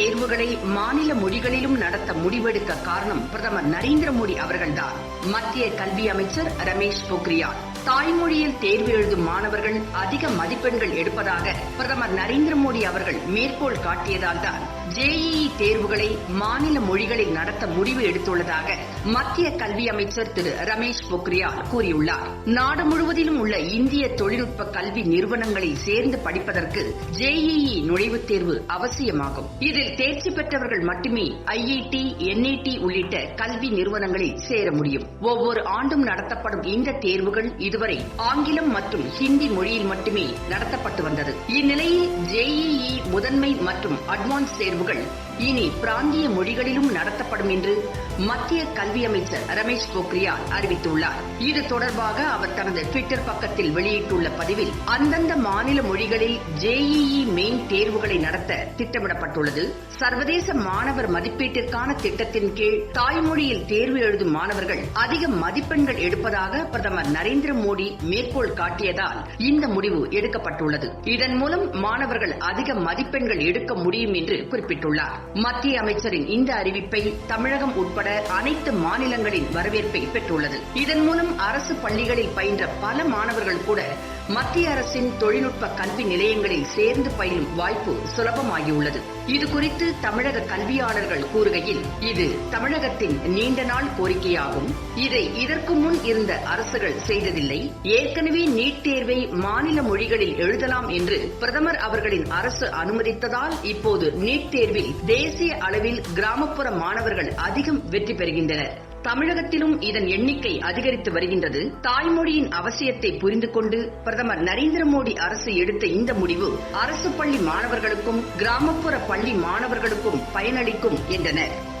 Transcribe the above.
தேர்வுகளை மாநில மொழிகளிலும் நடத்த முடிவெடுக்க காரணம் பிரதமர் நரேந்திர மோடி அவர்கள்தான். மத்திய கல்வி அமைச்சர் ரமேஷ் பொக்ரியால். தாய்மொழியில் தேர்வு எழுதும் மாணவர்கள் அதிக மதிப்பெண்கள் எடுப்பதாக பிரதமர் நரேந்திர மோடி அவர்கள் மேற்கோள் காட்டியதால் தான் ஜேஇஇ தேர்வுகளை மாநில மொழிகளில் நடத்த முடிவு எடுத்துள்ளதாக மத்திய கல்வி அமைச்சர் திரு ரமேஷ் பொக்ரியால் கூறியுள்ளார். நாடு முழுவதிலும் உள்ள இந்திய தொழில்நுட்ப கல்வி நிறுவனங்களில் சேர்ந்து படிப்பதற்கு ஜேஇஇ நுழைவுத் தேர்வு அவசியமாகும். இதில் தேர்ச்சி பெற்றவர்கள் மட்டுமே ஐஐடி என்ஐடி உள்ளிட்ட கல்வி நிறுவனங்களில் சேர முடியும். ஒவ்வொரு ஆண்டும் நடத்தப்படும் இந்த தேர்வுகள் இதுவரை ஆங்கிலம் மற்றும் ஹிந்தி மொழியில் மட்டுமே நடத்தப்பட்டு வந்தது. இந்நிலையில் ஜேஇஇ முதன்மை மற்றும் அட்வான்ஸ் தேர்வுகள் இனி பிராந்திய மொழிகளிலும் நடத்தப்படும் என்று மத்திய கல்வி அமைச்சர் ரமேஷ் பொக்ரியால் அறிவித்துள்ளார். இது தொடர்பாக அவர் தனது டுவிட்டர் பக்கத்தில் வெளியிட்டுள்ள பதிவில் அந்தந்த மாநில மொழிகளில் ஜேஇஇ மெயின் தேர்வுகளை நடத்த திட்டமிடப்பட்டுள்ளது. சர்வதேச மாணவர் மதிப்பீட்டிற்கான திட்டத்தின் கீழ் தாய்மொழியில் தேர்வு எழுதும் மாணவர்கள் அதிக மதிப்பெண்கள் எடுப்பதாக பிரதமர் நரேந்திர மோடி மேற்கோள் காட்டியதால் இந்த முடிவு எடுக்கப்பட்டுள்ளது. இதன் மூலம் மாணவர்கள் அதிக மதிப்பெண்கள் எடுக்க முடியும் என்று குறிப்பிட்டுள்ளார். மத்திய அமைச்சரின் இந்த அறிவிப்பை தமிழகம் உட்பட அனைத்து மாநிலங்களின் வரவேற்பை பெற்றுள்ளது. இதன் மூலம் அரசு பள்ளிகளில் பயின்ற பல மாணவர்கள் கூட மத்திய அரசின் தொழில்நுட்ப கல்வி நிலையங்களில் சேர்ந்து பயிலும் வாய்ப்பு சுலபமாகியுள்ளது. இது குறித்து தமிழக கல்வியாளர்கள் கூறுகையில் இது தமிழகத்தின் நீண்ட நாள் கோரிக்கையாகும். இதை இதற்கு முன் இருந்த அரசுகள் செய்ததில்லை. ஏற்கனவே நீட் தேர்வை மாநில மொழிகளில் எழுதலாம் என்று பிரதமர் அவர்களின் அரசு அனுமதித்ததால் இப்போது நீட் தேர்வில் தேசிய அளவில் கிராமப்புற மாணவர்கள் அதிகம் வெற்றி பெறுகின்றனர். தமிழகத்திலும் இதன் எண்ணிக்கை அதிகரித்து வருகின்றது. தாய்மொழியின் அவசியத்தை புரிந்து கொண்டு பிரதமர் நரேந்திர மோடி அரசு எடுத்த இந்த முடிவு அரசு பள்ளி மாணவர்களுக்கும் கிராமப்புற பள்ளி மாணவர்களுக்கும் பயனளிக்கும் என்றனர்.